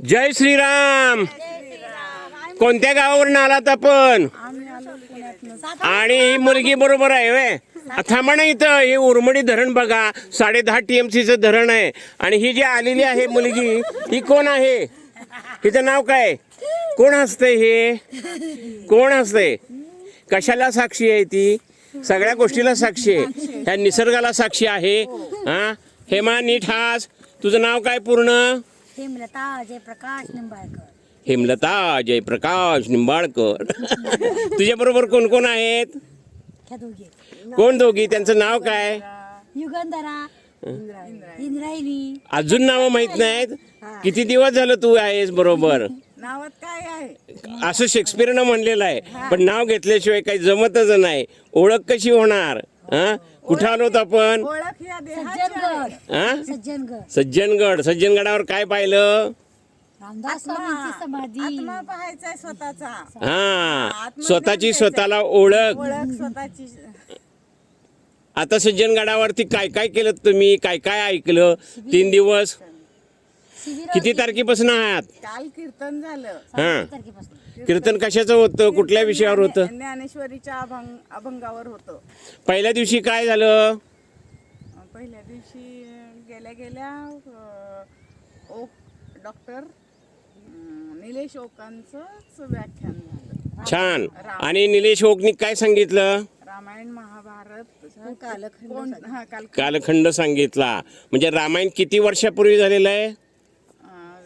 जय श्रीराम. कोणत्या गावावरून आलात आपण? आणि ही मुलगी बरोबर आहे वे थांबा ना इथं. हे उरमडी धरण बघा. साडे दहा टीएमसीचं धरण आहे. आणि ही जी आलेली आहे मुलगी ही कोण आहे? हिचं नाव काय? कोण असतंय हे? कोण असतंय? कशाला साक्षी आहे ती? सगळ्या गोष्टीला साक्षी आहे. ह्या निसर्गाला साक्षी आहे. हा? हेमा नीट हास. तुझं नाव काय पूर्ण? हेमलता जयप्रकाश निंबाळकर हेमलता जयप्रकाश निंबाळकर तुझ्या बरोबर कोण कोण आहेत? ह्या दोघे. कोण दोघी? त्यांचं नाव काय? युगंधरा इंद्रायणी. अजून नावं माहीत नाहीत? किती दिवस झालं तू आहेस बरोबर? नावात काय आहे? असं शेक्सपियरनं म्हणलेलं आहे. पण नाव घेतल्याशिवाय काही जमतच नाही. ओळख कशी होणार? हा? कुठं आलो होतो आपण? ओळख या देहाची सज्जनगड हा? सज्जनगड. सज्जनगड सज्जनगडावर काय पाहिलं? रामदास स्वामींची समाधी. आत्मा पाहायचाय स्वतःचा. हा. स्वतःची स्वतःला ओळख. ओळख स्वतःची. आता सज्जनगडावरती काय काय केलं तुम्ही? काय काय ऐकलं? तीन दिवस? किती तारखेपासून आहात? काल कीर्तन झालं. हा. तारखेपासून कीर्तन कशाचं होतं? कुठल्या विषयावर होतं? ज्ञानेश्वरीच्या अभंग अभंगावर होतं. पहिल्या दिवशी काय झालं? अं, पहिल्या दिवशी अं, गेल्या गेल्या अं, ओक डॉक्टर अं, निलेश ओकांचंच व्याख्यान झालं. छान. आणि निलेश ओकनी काय सांगितलं? रामायण महाभारत कालखंड हा काल कालखंड सांगितला. म्हणजे रामायण किती वर्षापूर्वी झालेलं आहे?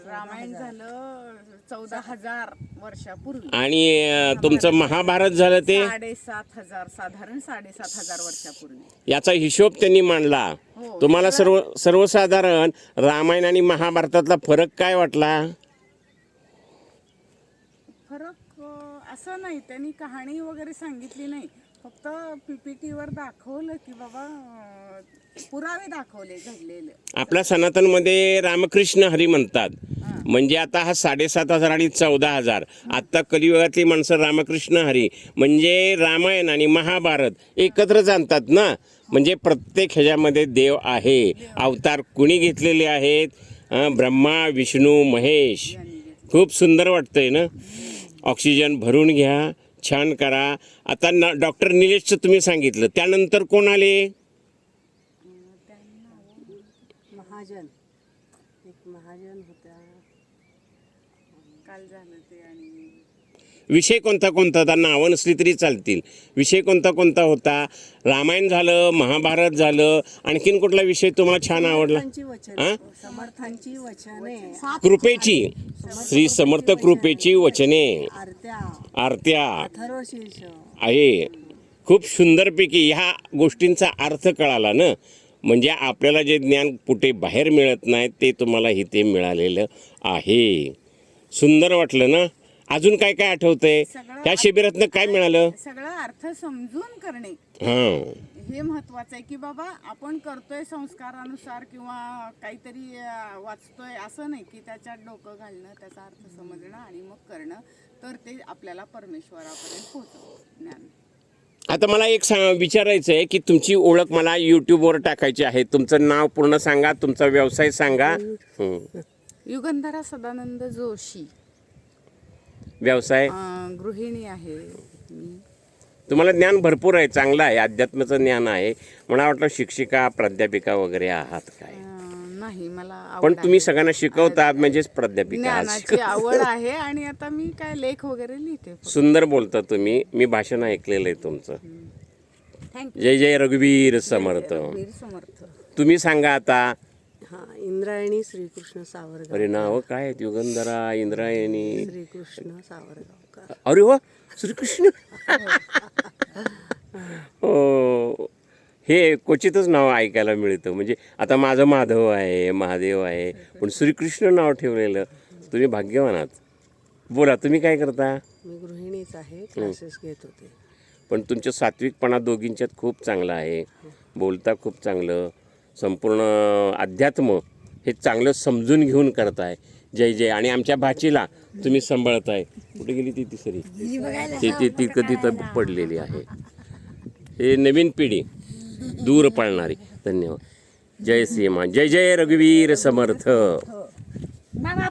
रामायण झालं चौदा हजार वर्षापूर्वी. आणि अं, तुमचं महाभारत झालं ते? साडेसात हजार साधारण साडेसात हजार वर्षापूर्वी. याचा हिशोब त्यांनी मांडला. हो. तुम्हाला सर्व सर्वसाधारण रामायण आणि महाभारतातला फरक काय वाटला? फरक अं, असं नाही. त्यांनी कहाणी वगैरे सांगितली नाही. फक्त पीपीटीवर दाखवलं की बाबा अं, पुरावे दाखवले घडलेले. आपल्या सनातनमध्ये रामकृष्ण हरी म्हणतात. म्हणजे आता हा साडेसात हजार आणि चौदा हजार. आत्ता कलियुगातली माणसं रामकृष्ण हरी. म्हणजे रामायण आणि महाभारत एकत्र जाणतात ना? म्हणजे प्रत्येक ह्याच्यामध्ये देव आहे. अवतार कुणी घेतलेले आहेत? ब्रह्मा विष्णू महेश. खूप सुंदर वाटतंय ना? ऑक्सिजन भरून घ्या छान करा. आता न डॉक्टर निलेशचं तुम्ही सांगितलं. त्यानंतर कोण आले? हो. महाजन. एक महाजन काल झालं ते आणि विषय कोणता कोणता? होता नावं नसली तरी चालतील. विषय कोणता कोणता होता? रामायण झालं महाभारत झालं आणखीन कुठला विषय तुम्हाला छान आवडला? हा? समर्थांची वचने. कृपेची. श्री समर्थ कृपेची वचने. आरत्या. आरत्या. अथर्वशीर्ष. आहे. खूप सुंदरपैकी ह्या गोष्टींचा अर्थ कळाला ना? म्हणजे आपल्याला जे ज्ञान कुठे बाहेर मिळत नाही ते तुम्हाला इथे मिळालेलं आहे. सुंदर वाटलं ना? अजून काय काय आठवतंय? ह्या शिबिरातनं काय मिळालं? सगळं अर्थ समजून करणे. हां हे महत्वाचं आहे की बाबा आपण करतोय संस्कारानुसार किंवा काहीतरी अं, वाचतोय असं नाही की त्याच्यात डोकं घालणं त्याचा अर्थ समजणं आणि मग करणं. तर ते आपल्याला परमेश्वरापर्यंत पोहोचवतं. ज्ञान. आता मला एक सांग विचारायचं आहे की तुमची ओळख मला यूट्यूबवर टाकायची आहे. तुमचं नाव पूर्ण सांगा तुमचा व्यवसाय सांगा. हं. युगंधरा सदानंद जोशी. व्यवसाय? अं, गृहिणी आहे मी. तुम्हाला ज्ञान भरपूर आहे चांगलं आहे अध्यात्माचं ज्ञान आहे. मला वाटलं शिक्षिका प्राध्यापिका वगैरे आहात काय? अं, नाही मला पण. तुम्ही सगळ्यांना शिकवतात म्हणजेच प्राध्यापिका आहात. ज्ञानाची आवड आहे आणि आता मी काय लेख वगैरे लिहिते सुंदर बोलता तुम्ही. मी भाषण ऐकलेलं आहे तुमचं. थँक्यू जय जय रघुवीर समर्थ. वीर समर्थ. तुम्ही सांगा आता हा इंद्रायणी श्रीकृष्ण सावरगाव. अरे नाव काय आहेत? युगंधरा इंद्रायणी. श्रीकृष्ण सावरगावकर. अरे वा श्रीकृष्ण. हो. हे क्वचितच नाव ऐकायला मिळतं. म्हणजे आता माझं माधव आहे महादेव आहे पण श्रीकृष्ण नाव ठेवलेलं तुम्ही भाग्यवान आहात. बोला तुम्ही काय करता? मी गृहिणीच आहे क्लासेस घेत होते. पण तुमचं सात्विकपणा दोघींच्यात खूप चांगला आहे. बोलता खूप चांगलं. संपूर्ण अध्यात्म हे चांगलं समजून घेऊन करताय. जय जय. आणि आमच्या भाचीला तुम्ही सांभाळताय. कुठे गेली ती तिसरी? ती ती ती तर पडलेली आहे. हे नवीन पिढी दूर पळणारी. धन्यवाद. जय सीमा जय जय रघुवीर समर्थ.